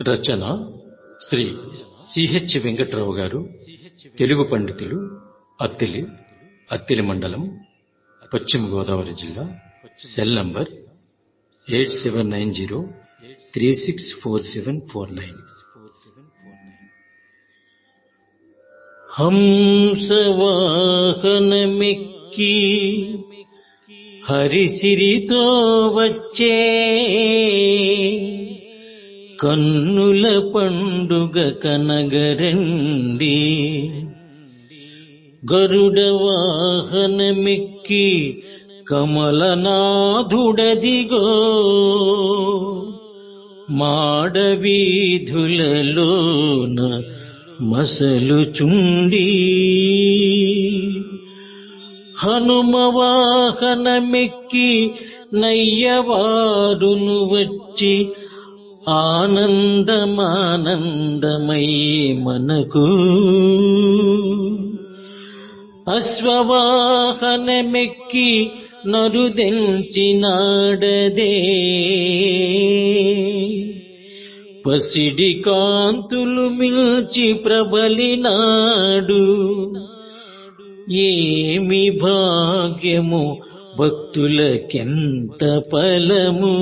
రచన Shri CH Venkatrao గారు తెలుగు పండితులు అత్తిలి అత్తిలి మండలం పశ్చిమ గోదావరి జిల్లా cell number eight seven nine zero three six four seven four nine. హంసవాహనమిక్కి హరిసిరితో వచ్చే కన్నుల పండుగ కనగరండి. గరుడ వాహనమెక్కి కమలనాథుడదిగో. మాడవీధులలోన మసలుచుండి. హనుమవాహనమెక్కి నయ్యవారును వచ్చి ఆనందమానందమై మనకు అశ్వవాహనమెక్కి నరుదెంచినాడదే. పసిడి కాంతులు మిల్చి ప్రబలినాడు. ఏమి భాగ్యము భక్తులకెంత ఫలము?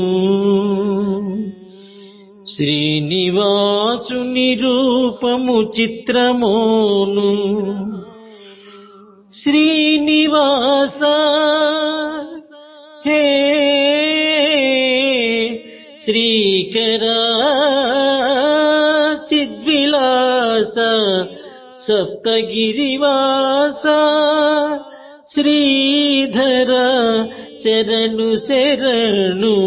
శ్రీనివాసుని రూపము చిత్రమోను శ్రీనివాస హే శ్రీకరా చిద్విలాస సప్తగిరివాస శ్రీధర శరణు శరణు